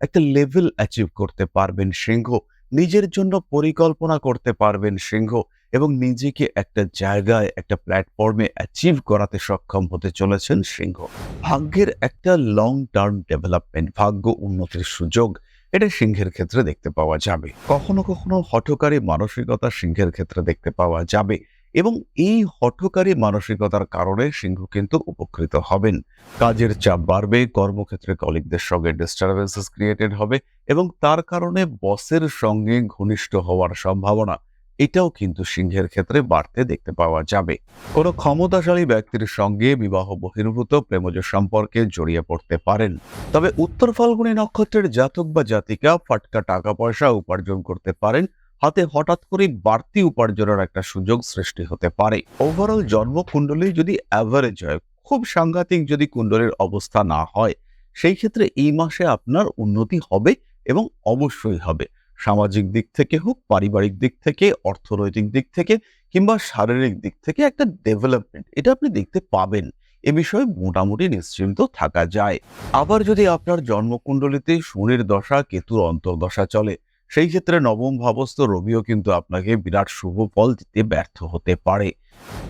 একটা level achieve করতে পারবেন সিংহ। নিজের জন্য পরিকল্পনা করতে পারবেন সিংহ এবং নিজেকে একটা জায়গায়, একটা প্ল্যাটফর্মে অ্যাচিভ করাতে সক্ষম হতে চলেছেন সিংহ। ভাগ্যের একটা লং টার্ম ডেভেলপমেন্ট ভাগ্য উন্নতির সুযোগ, এটা সিংহের ক্ষেত্রে দেখতে পাওয়া যাবে। কখনো কখনো হঠকারী মানসিকতা সিংহের ক্ষেত্রে দেখতে পাওয়া যাবে। এবং এই হঠকারী মানসিকতার কারণে সিংহ কিন্তু উপকৃত হবেন। কাজের চাপ বাড়বে, কর্মক্ষেত্রে কলিগদের সঙ্গে ডিস্টারবেন্সেস ক্রিয়েটেড হবে এবং তার কারণে বসের সঙ্গে ঘনিষ্ঠ হওয়ার সম্ভাবনা, এটাও কিন্তু সিংহের ক্ষেত্রে বাড়তে দেখতে পাওয়া যাবে। কোনো ক্ষমতাশালী ব্যক্তির সঙ্গে বিবাহ বহির্ভূত, প্রেমজ সম্পর্কে জড়িয়ে পড়তে পারেন। তবে উত্তর ফাল্গুনী নক্ষত্রের জাতক বা জাতিকা ফাটকা টাকা পয়সা উপার্জন করতে পারেন হাতে হঠাৎ করে বাড়তি উপার্জনের একটা সুযোগ সৃষ্টি হতে পারে। ওভারঅল জন্মকুণ্ডলী যদি অ্যাভারেজ হয়, খুব সাংঘাতিক যদি কুণ্ডলীর অবস্থা না হয়, সেই ক্ষেত্রে এই মাসে আপনার উন্নতি হবে এবং অবশ্যই হবে। সামাজিক দিক থেকে হোক, পারিবারিক দিক থেকে, অর্থনৈতিক দিক থেকে কিংবা শারীরিক দিক থেকে একটা ডেভেলপমেন্ট এটা আপনি দেখতে পাবেন। এ বিষয়ে মোটামুটি নিশ্চিন্ত থাকা যায়। আবার যদি আপনার জন্মকুণ্ডলিতে শনির দশা, কেতুর অন্তর্দশা চলে সেই ক্ষেত্রে নবম ভাবস্থ রবিও কিন্তু আপনাকে বিরাট শুভ ফল দিতে ব্যর্থ হতে পারে।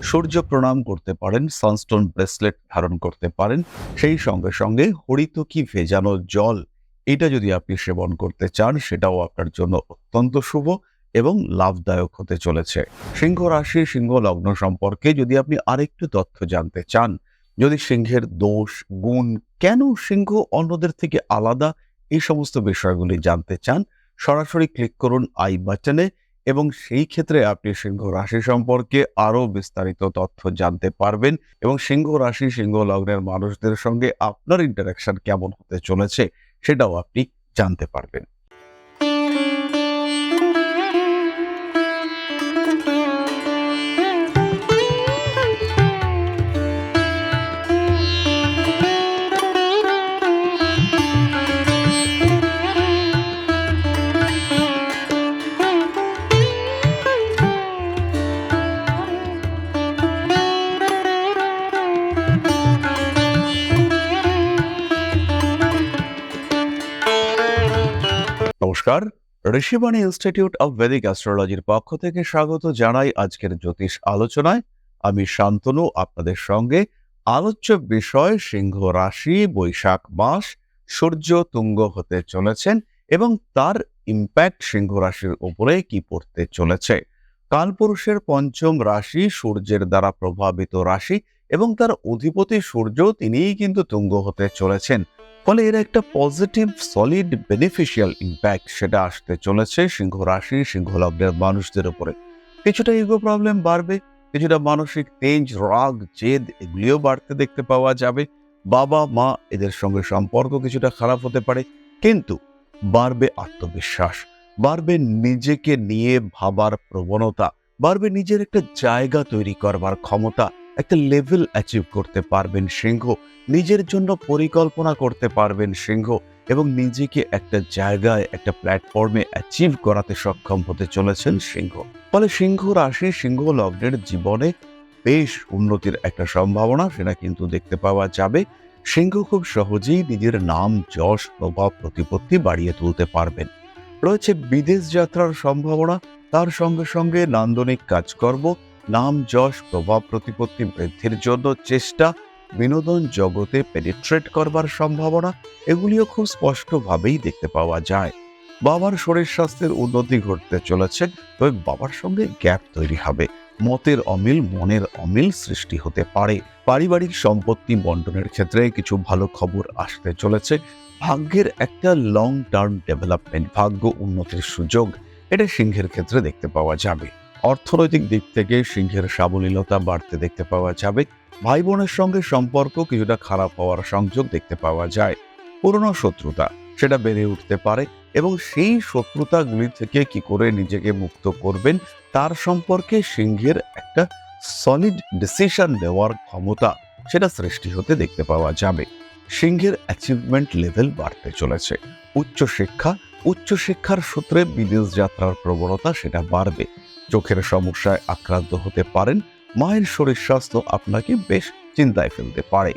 সূর্য প্রণাম করতে পারেন, সানস্টোন ব্রেসলেট ধারণ করতে পারেন, সেই সঙ্গে সঙ্গে হরিতকি ভেজানো জল, এটা যদি আপনি সেবন করতে চান, সেটাও আপনার জন্য অত্যন্ত শুভ এবং লাভদায়ক হতে চলেছে। সিংহ রাশি, সিংহ লগ্ন সম্পর্কে যদি আপনি আরেকটু তথ্য জানতে চান, যদি সিংহের দোষ, গুণ, কেন সিংহ অন্যদের থেকে আলাদা, এই সমস্ত বিষয়গুলি জানতে চান সরাসরি ক্লিক করুন আই বাটনে এবং সেই ক্ষেত্রে আপনি সিংহ রাশি সম্পর্কে আরও বিস্তারিত তথ্য জানতে পারবেন এবং সিংহ রাশি, সিংহ লগ্নের মানুষদের সঙ্গে আপনার ইন্টারাকশন কেমন হতে চলেছে সেটাও আপনি জানতে পারবেন। নমস্কার। ঋষিবাণী ইনস্টিটিউট অব ভেদিক অ্যাস্ট্রোলজির পক্ষ থেকে স্বাগত জানাই আজকের জ্যোতিষ আলোচনায়। আমি শান্তনু, আপনাদের সঙ্গে আলোচ্য বিষয় সিংহ রাশি, বৈশাখ মাস, সূর্য তুঙ্গ হতে চলেছেন এবং তার ইম্প্যাক্ট সিংহ রাশির উপরে কি পড়তে চলেছে। কালপুরুষের পঞ্চম রাশি সূর্যের দ্বারা প্রভাবিত রাশি এবং তার অধিপতি সূর্য তিনিই কিন্তু তুঙ্গ হতে চলেছেন। ফলে এর একটা পজিটিভ সলিড বেনিফিশিয়াল ইম্প্যাক্ট সেটা আসতে চলেছে সিংহ রাশি, সিংহ লগ্নের মানুষদের উপরে। কিছুটা ইগো প্রবলেম বাড়বে, কিছুটা মানসিক তেজ রাগ, জেদ এগুলিও বাড়তে দেখতে পাওয়া যাবে। বাবা, মা এদের সঙ্গে সম্পর্ক কিছুটা খারাপ হতে পারে, কিন্তু বাড়বে আত্মবিশ্বাস, বাড়বে নিজেকে নিয়ে ভাবার প্রবণতা, বাড়বে নিজের একটা জায়গা তৈরি করবার ক্ষমতা একটা লেভেল অ্যাচিভ করতে পারবেন সিংহ। নিজের জন্য পরিকল্পনা করতে পারবেন সিংহ এবং নিজেকে একটা জায়গায়, একটা প্ল্যাটফর্মে অ্যাচিভ করাতে সক্ষম হতে চলেছেন সিংহ। ফলে সিংহ রাশি, সিংহ লগ্নের জীবনে বেশ উন্নতির একটা সম্ভাবনা, সেটা কিন্তু দেখতে পাওয়া যাবে। সিংহ খুব সহজেই নিজের নাম, যশ, প্রভাব, প্রতিপত্তি বাড়িয়ে তুলতে পারবেন। রয়েছে বিদেশ যাত্রার সম্ভাবনা, তার সঙ্গে সঙ্গে নান্দনিক কাজকর্ম নাম, যশ, প্রভাব, প্রতিপত্তি, বৃদ্ধির জন্য চেষ্টা, বিনোদন জগতে পেনিট্রেট করবার সম্ভাবনা, এগুলিও খুব স্পষ্টভাবেই দেখতে পাওয়া যায়। বাবার শরীর স্বাস্থ্যের উন্নতি ঘটতে চলেছে তবে বাবার সঙ্গে গ্যাপ তৈরি হবে। মতের অমিল, মনের অমিল সৃষ্টি হতে পারে। পারিবারিক সম্পত্তি বন্টনের ক্ষেত্রে কিছু ভালো খবর আসতে চলেছে। ভাগ্যের একটা লং টার্ম ডেভেলপমেন্ট ভাগ্য উন্নতির সুযোগ, এটা সিংহের ক্ষেত্রে দেখতে পাওয়া যাবে। অর্থনৈতিক দিক থেকে সিংহের সাবলীলতা বাড়তে দেখতে পাওয়া যাবে। ভাই বোনের সঙ্গে সম্পর্ক কিছুটা খারাপ হওয়ার সংযোগ দেখতে পাওয়া যায়। পুরনো শত্রুতা, সেটা বেড়ে উঠতে পারে এবং সেই শত্রুতাগুলি থেকে কি করে নিজেকে মুক্ত করবেন, তার সম্পর্কে সিংহের একটা সলিড ডিসিশন নেওয়ার ক্ষমতা, সেটা সৃষ্টি হতে দেখতে পাওয়া যাবে। সিংহের অ্যাচিভমেন্ট লেভেল বাড়তে চলেছে। উচ্চ শিক্ষা উচ্চ শিক্ষার সূত্রে বিদেশ যাত্রার প্রবণতা সেটা বাড়বে। চোখের সমস্যায় আক্রান্ত হতে পারেন, মায়ের শরীর স্বাস্থ্য আপনাকে বেশ চিন্তায় ফেলতে পারে।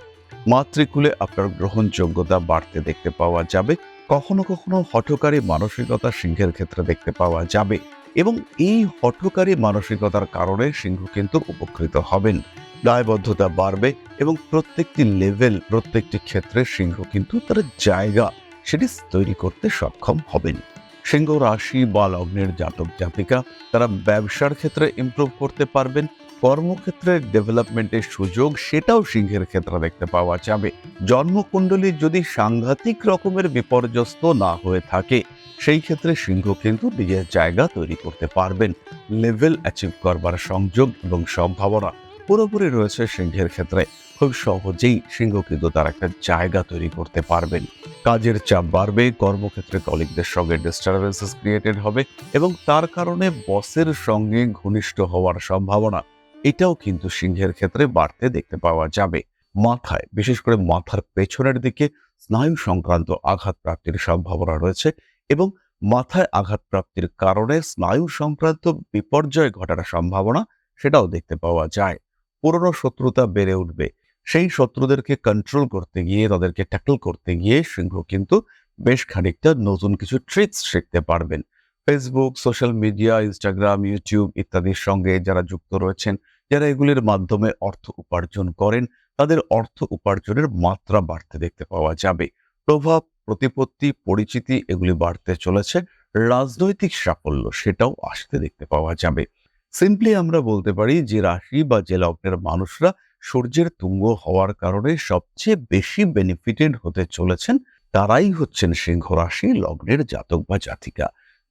মাতৃকুলে আপনার গ্রহণযোগ্যতা বাড়তে দেখতে পাওয়া যাবে, কখনো কখনো হঠকারী মানসিকতা সিংহের ক্ষেত্রে দেখতে পাওয়া যাবে এবং এই হঠকারী মানসিকতার কারণে সিংহ কিন্তু উপকৃত হবেন। দায়বদ্ধতা বাড়বে এবং প্রত্যেকটি লেভেল প্রত্যেকটি ক্ষেত্রে সিংহ কিন্তু তার জায়গা সেটি তৈরি করতে সক্ষম হবেন। সিংহ রাশি বা লগ্নের জাতক জাতিকা, তারা ব্যবসার ক্ষেত্রে ইমপ্রুভ করতে পারবেন, কর্মক্ষেত্রে ডেভেলপমেন্টের সুযোগ সেটাও সিংহের ক্ষেত্রে দেখতে পাওয়া যাবে। জন্মকুণ্ডলী যদি সাংঘাতিক রকমের বিপর্যস্ত না হয়ে থাকে, সেই ক্ষেত্রে সিংহ কিন্তু নিজের জায়গা তৈরি করতে পারবেন। লেভেল অ্যাচিভ করবার সংযোগ এবং সম্ভাবনা পুরোপুরি রয়েছে সিংহের ক্ষেত্রে। খুব সহজেই সিংহ কিন্তু তার একটা জায়গা তৈরি করতে পারবেন। কাজের চাপ বাড়বে, কর্মক্ষেত্রে কলিগদের সঙ্গে ডিস্টারবেন্সেস ক্রিয়েটেড হবে এবং তার কারণে বসের সঙ্গে ঘনিষ্ঠ হওয়ার সম্ভাবনা। এটাও কিন্তু সিংহের ক্ষেত্রে বাড়তে দেখতে পাওয়া যাবে। মাথায়, বিশেষ করে মাথার পেছনের দিকে স্নায়ু সংক্রান্ত আঘাত প্রাপ্তির সম্ভাবনা রয়েছে এবং মাথায় আঘাত প্রাপ্তির কারণে স্নায়ু সংক্রান্ত বিপর্যয় ঘটার সম্ভাবনা সেটাও দেখতে পাওয়া যায়। পুরনো শত্রুতা বেড়ে উঠবে সেই শত্রুদেরকে কন্ট্রোল করতে গিয়ে, তাদেরকে ট্যাকল করতে গিয়ে সিংহ কিন্তু বেশ খানিকটা নতুন কিছু ট্রিক্স শিখতে পারবেন। Facebook social media Instagram YouTube ইত্যাদির সঙ্গে যারা যুক্ত রয়েছেন, যারা এগুলির মাধ্যমে অর্থ উপার্জন করেন, তাদের অর্থ উপার্জনের মাত্রা বাড়তে দেখতে পাওয়া যাবে। প্রভাব, প্রতিপত্তি, পরিচিতি এগুলি বাড়তে চলেছে, রাজনৈতিক সাফল্য সেটাও আসতে দেখতে পাওয়া যাবে। সিম্পলি আমরা বলতে পারি যে রাশি বা যে লগ্নের মানুষরা সূর্যের তুঙ্গ হওয়ার কারণে সবচেয়ে বেশি বেনিফিটেড হতে চলেছেন তারাই হচ্ছেন সিংহ রাশি, লগ্নের জাতক বা জাতিকা।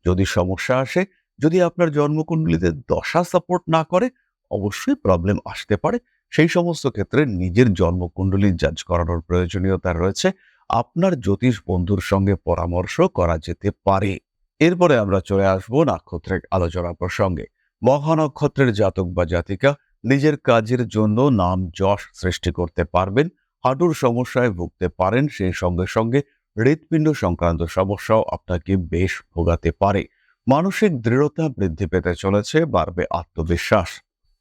যদি সমস্যা আসে, যদি আপনার জন্মকুণ্ডলিতে দশা সাপোর্ট না করে, অবশ্যই প্রবলেম আসতে পারে। সেই সমস্ত ক্ষেত্রে নিজের জন্মকুণ্ডলী জাজ করানোর প্রয়োজনীয়তা রয়েছে। আপনার জ্যোতিষ বন্ধুর সঙ্গে পরামর্শ করা যেতে পারে। এরপরে আমরা চলে আসব নক্ষত্রের আলোচনা প্রসঙ্গে। মহানক্ষত্রের জাতক বা জাতিকা নিজের কাজের জন্য নাম যশ সৃষ্টি করতে পারবেন, হাঁটুর সমস্যায় ভুগতে পারেন, সেই সঙ্গে সঙ্গে হৃৎপিণ্ড সংক্রান্ত সমস্যাও আপনাকে বেশ ভোগাতে পারে। মানসিক দৃঢ়তা বৃদ্ধি পেতে চলেছে, বাড়বে আত্মবিশ্বাস।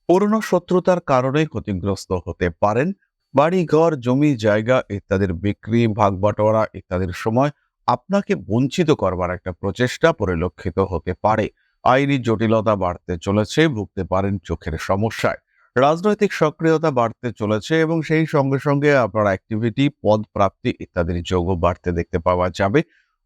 পুরনো শত্রুতার কারণে ক্ষতিগ্রস্ত হতে পারেন বাড়ি ঘর জমি, জায়গা ইত্যাদির বিক্রি, ভাগবাটোয়ারা ইত্যাদির সময় আপনাকে বঞ্চিত করবার একটা প্রচেষ্টা পরিলক্ষিত হতে পারে। আইনি জটিলতা বাড়তে চলেছে, ভুগতে পারেন চোখের সমস্যায়। রাজনৈতিক সক্রিয়তা বাড়তে চলেছে এবং সেই সঙ্গে সঙ্গে আপনার অ্যাক্টিভিটি পদ প্রাপ্তি ইত্যাদির যোগও বাড়তে দেখতে পাওয়া যাবে।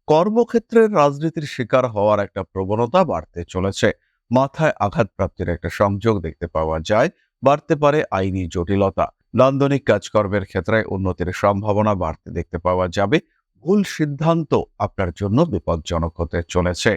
কর্মক্ষেত্রের রাজনীতির শিকার হওয়ার একটা প্রবণতা বাড়তে চলেছে। মাথায় আঘাত প্রাপ্তির একটা সংযোগ দেখতে পাওয়া যায়। বাড়তে পারে আইনি জটিলতা। নান্দনিক কাজকর্মের ক্ষেত্রে উন্নতির সম্ভাবনা বাড়তে দেখতে পাওয়া যাবে। ভুল সিদ্ধান্ত আপনার জন্য বিপজ্জনক হতে চলেছে।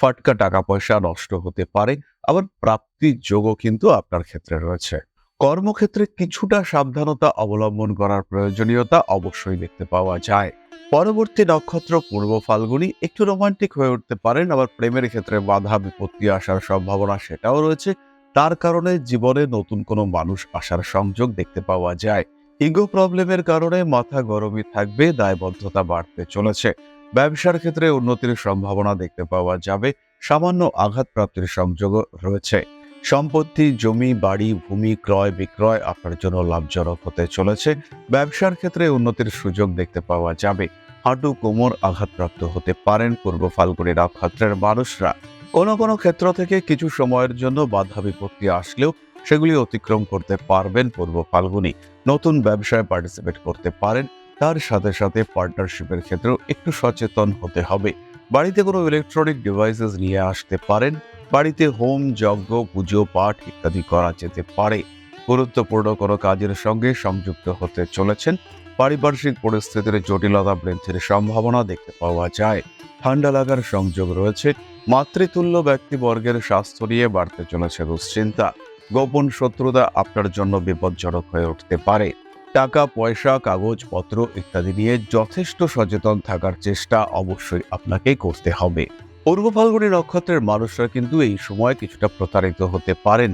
ফাটকা টাকা পয়সা নষ্ট হতে পারে। আবার প্রাপ্তির যোগও কিন্তু আপনার ক্ষেত্রে রয়েছে। কর্মক্ষেত্রে কিছুটা সাবধানতা অবলম্বন করার প্রয়োজনীয়তা অবশ্যই দেখতে পাওয়া যায়। পরবর্তী নক্ষত্র পূর্ব ফাল্গুনি একটু রোমান্টিক হয়ে উঠতে পারেন, আবার প্রেমের ক্ষেত্রে বাধা বিপত্তি আসার সম্ভাবনা সেটাও রয়েছে। তার কারণে জীবনে নতুন কোনো মানুষ আসার সংযোগ দেখতে পাওয়া যায়। ইগো প্রবলেমের কারণে মাথা গরমই থাকবে, দায়বদ্ধতা বাড়তে চলেছে। ব্যবসার ক্ষেত্রে উন্নতির সম্ভাবনা দেখতে পাওয়া যাবে। সামান্য আঘাতপ্রাপ্তির সংযোগ রয়েছে। সম্পত্তি, জমি, বাড়ি, ভূমি, ক্রয়, বিক্রয় আপনার জন্য লাভজনক হতে চলেছে। ব্যবসার ক্ষেত্রে উন্নতির সুযোগ দেখতে পাওয়া যাবে। হাঁটু, কোমর আঘাতপ্রাপ্ত হতে পারেন পূর্ব ফাল্গুনি নক্ষত্রের মানুষরা। কোনো কোনো ক্ষেত্র থেকে কিছু সময়ের জন্য বাধা বিপত্তি আসলেও সেগুলি অতিক্রম করতে পারবেন পূর্ব ফাল্গুনি। নতুন ব্যবসায় পার্টিসিপেট করতে পারেন। তার সাথে সাথে পার্টনারশিপের ক্ষেত্রেও একটু সচেতন হতে হবে। বাড়িতে কোনো ইলেকট্রনিক ডিভাইসেস নিয়ে আসতে পারেন, বাড়িতে হোম যজ্ঞ, পুজো, পাঠ ইত্যাদি করা যেতে পারে। গুরুত্বপূর্ণ কোনো কাজের সঙ্গে সংযুক্ত হতে চলেছেন। পারিপার্শ্বিক পরিস্থিতির জটিলতা বৃদ্ধির সম্ভাবনা দেখতে পাওয়া যায়। ঠান্ডা লাগার সংযোগ রয়েছে। মাতৃতুল্য ব্যক্তিবর্গের স্বাস্থ্য নিয়ে বাড়তে চলেছে দুশ্চিন্তা। গোপন শত্রুতা আপনার জন্য বিপজ্জনক হয়ে উঠতে পারে। টাকা, পয়সা কাগজপত্র ইত্যাদি নিয়ে যথেষ্ট সচেতন থাকার চেষ্টা অবশ্যই আপনাকে করতে হবে। পূর্ব ফাল্গুনী নক্ষত্রের মানুষরা কিন্তু এই সময় কিছুটা প্রতারিত হতে পারেন।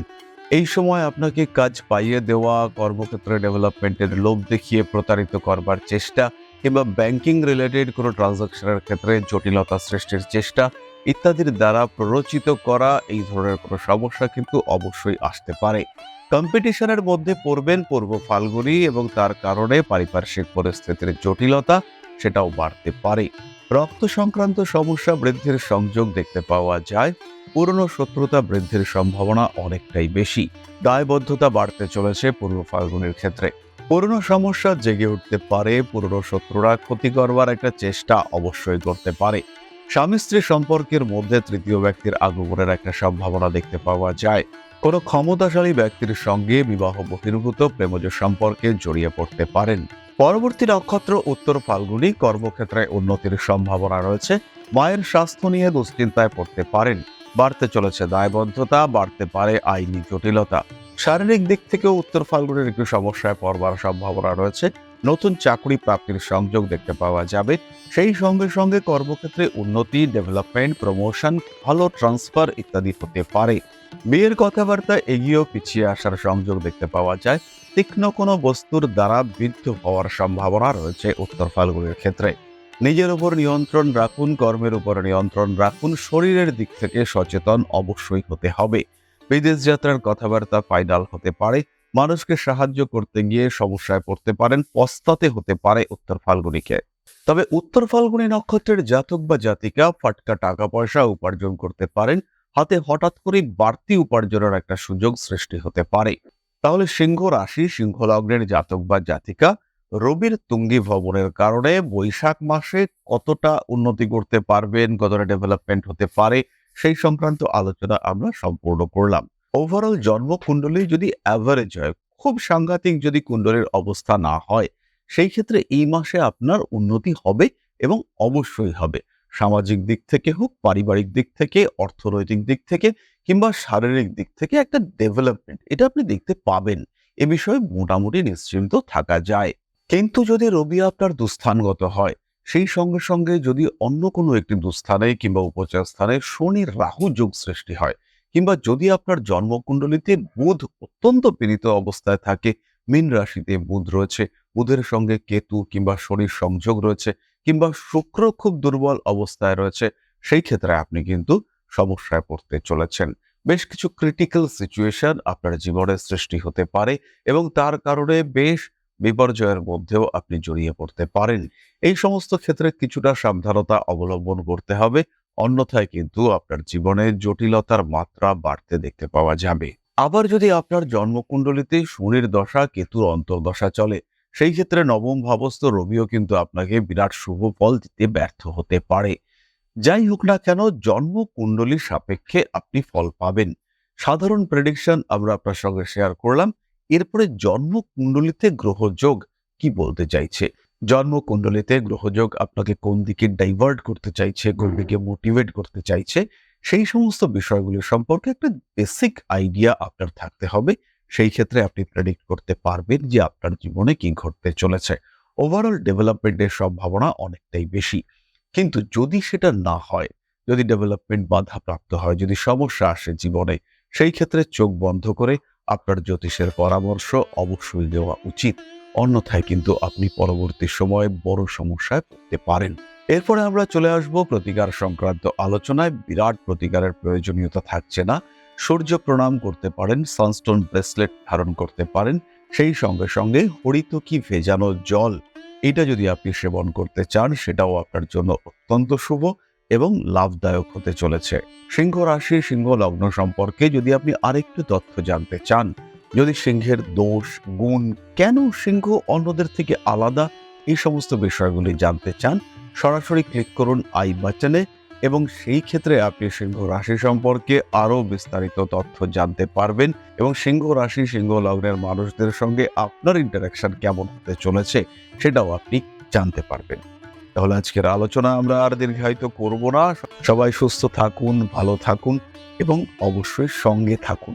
এই সময় আপনাকে কাজ পাইয়ে দেওয়া, কর্মক্ষেত্রে ডেভেলপমেন্টের লোভ দেখিয়ে প্রতারিত করবার চেষ্টা কিংবা ব্যাংকিং রিলেটেড কোনো ট্রানজাকশনের ক্ষেত্রে জটিলতা সৃষ্টির চেষ্টা ইত্যাদির দ্বারা প্ররোচিত করা এই ধরনের কোনো সমস্যা কিন্তু অবশ্যই আসতে পারে। কম্পিটিশনের মধ্যে পড়বেন পূর্ব ফাল্গুনি এবং তার কারণে পারিপার্শ্বিক পরিস্থিতির জটিলতা সেটাও বাড়তে পারে। রক্ত সংক্রান্ত সমস্যা বৃদ্ধির সংযোগ দেখতে পাওয়া যায়। পুরনো শত্রুতা বৃদ্ধির সম্ভাবনা অনেকটাই বেশি। দায়বদ্ধতা বাড়তে চলেছে পূর্ব ফাল্গুনের ক্ষেত্রে। পুরনো সমস্যা জেগে উঠতে পারে, পুরনো শত্রুরা ক্ষতি করবার একটা চেষ্টা অবশ্যই করতে পারে। স্বামী স্ত্রী সম্পর্কের মধ্যে তৃতীয় ব্যক্তির আগমনের একটা সম্ভাবনা দেখতে পাওয়া যায়। কোনো ক্ষমতাশালী ব্যক্তির সঙ্গে বিবাহ বহির্ভূত প্রেমজ সম্পর্কে জড়িয়ে পড়তে পারেন। পরবর্তী নক্ষত্র উত্তর ফাল্গুনি কর্মক্ষেত্রে উন্নতির সম্ভাবনা রয়েছে। মায়ের স্বাস্থ্য নিয়ে দুশ্চিন্তায় পড়তে পারেন। বাড়তে চলেছে দায়বদ্ধতা, বাড়তে পারে আইনি জটিলতা। শারীরিক দিক থেকেও উত্তর ফাল্গুনের একটু সমস্যায় পড়বার সম্ভাবনা রয়েছে। নতুন চাকরি প্রাপ্তির সংযোগ দেখতে পাওয়া যাবে। সেই সঙ্গে সঙ্গে কর্মক্ষেত্রে উন্নতি ডেভেলপমেন্ট প্রমোশন ভালো ট্রান্সফার ইত্যাদি হতে পারে। বিয়ের কথাবার্তা এগিয়েও পিছিয়ে আসার সংযোগ দেখতে পাওয়া যায়। তীক্ষ্ণ কোনো বস্তুর দ্বারা বিদ্ধ হওয়ার সম্ভাবনা রয়েছে উত্তর ফাল্গুনের ক্ষেত্রে। নিজের উপর নিয়ন্ত্রণ রাখুন, কর্মের উপর নিয়ন্ত্রণ রাখুন, শরীরের দিক থেকে সচেতন অবশ্যই হতে হবে। বিদেশ যাত্রার কথাবার্তা ফাইনাল হতে পারে। মানুষকে সাহায্য করতে গিয়ে সমস্যায় পড়তে পারেন, পস্তাতে হতে পারে উত্তর ফাল্গুনিকে। তবে উত্তর ফাল্গুনি নক্ষত্রের জাতক বা জাতিকা ফাটকা টাকা পয়সা উপার্জন করতে পারেন, হাতে হঠাৎ করে বাড়তি উপার্জনের একটা সুযোগ সৃষ্টি হতে পারে। তাহলে সিংহ রাশি, সিংহ লগ্নের জাতক বা জাতিকা রবির তুঙ্গি ভবনের কারণে বৈশাখ মাসে কতটা উন্নতি করতে পারবেন, কতটা ডেভেলপমেন্ট হতে পারে, সেই সংক্রান্ত আলোচনা আমরা সম্পূর্ণ করলাম। ওভারঅল জন্ম জন্মকুণ্ডলী যদি অ্যাভারেজ হয়, খুব সাংঘাতিক যদি কুণ্ডলীর অবস্থা না হয়, সেই ক্ষেত্রে এই মাসে আপনার উন্নতি হবে এবং অবশ্যই হবে। সামাজিক দিক থেকে হোক, পারিবারিক দিক থেকে, অর্থনৈতিক দিক থেকে, কিংবা শারীরিক দিক থেকে একটা ডেভেলপমেন্ট এটা আপনি দেখতে পাবেন। এ বিষয়ে মোটামুটি নিশ্চিন্ত থাকা যায়। কিন্তু যদি রবি আপনার দুস্থানগত হয়, সেই সঙ্গে সঙ্গে যদি অন্য কোনো একটি দুস্থানে কিংবা উপচার স্থানে শনির রাহু যোগ সৃষ্টি হয় কিংবা যদি আপনার জন্মকুণ্ডলিতে বুধ অত্যন্ত পীড়িত অবস্থায় থাকে, মীন রাশিতে বুধ রয়েছে। বুধের সঙ্গে কেতু কিংবা শনির সংযোগ রয়েছে কিংবা শুক্র খুব দুর্বল অবস্থায় রয়েছে, সেই ক্ষেত্রে আপনি কিন্তু সমস্যায় পড়তে চলেছেন। বেশ কিছু ক্রিটিক্যাল সিচুয়েশন আপনার জীবনে সৃষ্টি হতে পারে এবং তার কারণে বেশ বিপর্যয়ের মধ্যেও আপনি জড়িয়ে পড়তে পারেন। এই সমস্ত ক্ষেত্রে কিছুটা সাবধানতা অবলম্বন করতে হবে। অন্যথায় কিন্তু আপনার জীবনে জটিলতার মাত্রা বাড়তে দেখতে পাওয়া যাবে। আবার যদি আপনার জন্মকুণ্ডলিতে শনির দশা, কেতুর অন্তর্দশা চলে, সেই ক্ষেত্রে নবম ভাবস্থ রবিও কিন্তু আপনাকে বিরাট শুভ ফল দিতে ব্যর্থ হতে পারে। যাই হোক না কেন জন্ম কুণ্ডলীর সাপেক্ষে আপনি ফল পাবেন। সাধারণ প্রেডিকশন আমরা আপনার সঙ্গে শেয়ার করলাম। এরপরে জন্ম কুণ্ডলিতে গ্রহযোগ কি বলতে চাইছে? জন্ম কুণ্ডলিতে গ্রহযোগ আপনাকে কোন দিকে ডাইভার্ট করতে চাইছে কোন দিকে মোটিভেট করতে চাইছে সেই সমস্ত বিষয়গুলি সম্পর্কে একটা বেসিক আইডিয়া আপনার থাকতে হবে। সেই ক্ষেত্রে আপনি প্রেডিক্ট করতে পারবেন যে আপনার জীবনে কি ঘটতে চলেছে। ওভারঅল ডেভেলপমেন্টের সম্ভাবনা অনেকটাই বেশি। কিন্তু যদি সেটা না হয় যদি ডেভেলপমেন্ট বাধাপ্রাপ্ত হয় যদি সমস্যা আসে জীবনে সেই ক্ষেত্রে চোখ বন্ধ করে আপনার জ্যোতিষের পরামর্শ অবশ্যই দেওয়া উচিত। অন্যথায় কিন্তু আপনি পরবর্তী সময়ে বড় সমস্যায় পড়তে পারেন। এরপরে আমরা চলে আসব প্রতিকার সংক্রান্ত আলোচনায়। বিরাট প্রতিকারের প্রয়োজনীয়তা থাকছে না। সূর্য প্রণাম করতে পারেন, সানস্টোন ব্রেসলেট ধারণ করতে পারেন। সেই সঙ্গে সঙ্গে হরিতকি ভেজানো জল, এটা যদি আপনি সেবন করতে চান, সেটাও আপনার জন্য অত্যন্ত শুভ এবং লাভদায়ক হতে চলেছে। সিংহ রাশি, সিংহ লগ্ন সম্পর্কে যদি আপনি আরেকটু তথ্য জানতে চান যদি সিংহের দোষ, গুণ কেন সিংহ অন্যদের থেকে আলাদা? এই সমস্ত বিষয়গুলি জানতে চান, সরাসরি ক্লিক করুন আই বাটনে এবং সেই ক্ষেত্রে আপনি সিংহ রাশি সম্পর্কে আরও বিস্তারিত তথ্য জানতে পারবেন এবং সিংহ রাশি, সিংহ লগ্নের মানুষদের সঙ্গে আপনার ইন্টারাকশন কেমন হতে চলেছে সেটাও আপনি জানতে পারবেন। তাহলে আজকের আলোচনা আমরা আর দীর্ঘায়িত করব না। সবাই সুস্থ থাকুন, ভালো থাকুন এবং অবশ্যই সঙ্গে থাকুন।